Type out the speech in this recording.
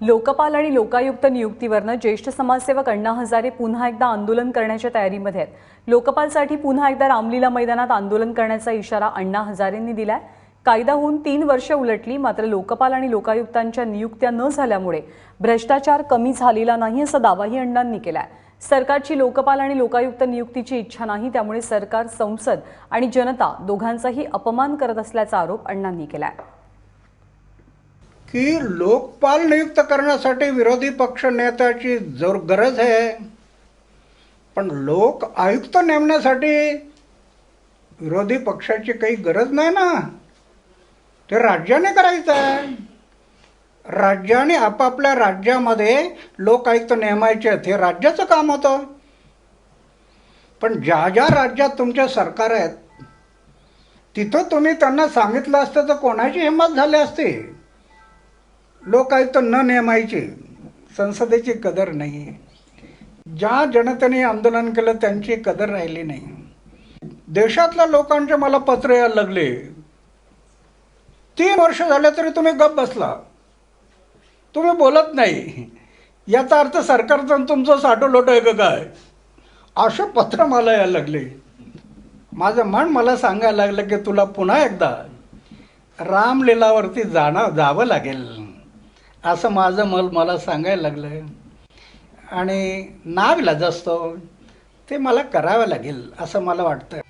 लोकपाल आणि लोकायुक्त नियुक्तीवरनं ज्येष्ठ समाजसेवक अण्णा हजारे पुन्हा एकदा आंदोलन करण्याच्या तयारीमध्ये आहेत. लोकपालसाठी पुन्हा एकदा रामलीला मैदानात आंदोलन करण्याचा इशारा अण्णा हजारेंनी दिलाय. कायदा होऊन तीन वर्ष उलटली मात्र लोकपाल आणि लोकायुक्तांच्या नियुक्त्या न झाल्यामुळे भ्रष्टाचार कमी झालेला नाही असा दावाही अण्णांनी केलाय. सरकारची लोकपाल आणि लोकायुक्त नियुक्तीची इच्छा नाही त्यामुळे सरकार संसद आणि जनता दोघांचाही अपमान करत असल्याचा आरोप अण्णांनी केलाय. की लोकपाल नियुक्त करण्यासाठी विरोधी पक्ष नेत्याची जोर गरज आहे. पण लोक आयुक्त नेमण्यासाठी विरोधी पक्षाची काही गरज नाही ना. ते राज्याने करायचं आहे. राज्याने आपापल्या राज्यामध्ये लोक आयुक्त नेमायचे आहेत हे राज्याचं काम होतं. पण ज्या ज्या राज्यात तुमचे सरकार आहेत तिथं तुम्ही त्यांना सांगितलं असतं तर कोणाची हिंमत झाली असती? लोकायुक्त न नेमायची संसदेची कदर नाही. ज्या जनतेने आंदोलन केलं त्यांची कदर राहिली नाही. देशातल्या लोकांचे मला पत्र यायला लागले. तीन वर्ष झाले तरी तुम्ही गप बसला. तुम्ही बोलत नाही. याचा अर्थ सरकारचं तुमचं साठो लोट आहे का काय? असे पत्र मला यायला लागले. माझं मन मला सांगायला लागलं की तुला पुन्हा एकदा रामलीलावरती जाणं जावं लागेल. असं माझं मल मला सांगायला लागलं आणि नाविलाज असतो ते मला करावं लागेल असं मला वाटतं